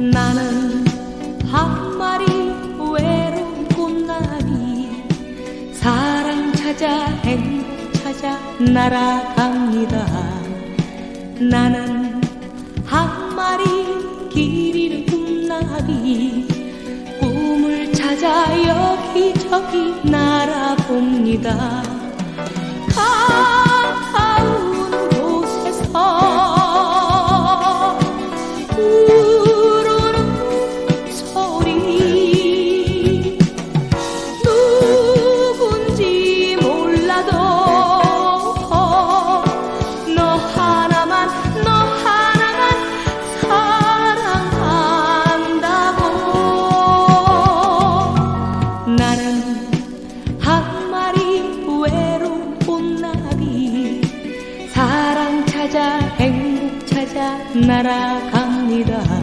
나는 한 마리 외로운 꽃나비 사랑 찾아 행복 찾아 날아갑니다. 나는 한 마리 길 잃은 꿈나비 꿈을 찾아 여기저기 날아봅니다. 가 날아갑니다.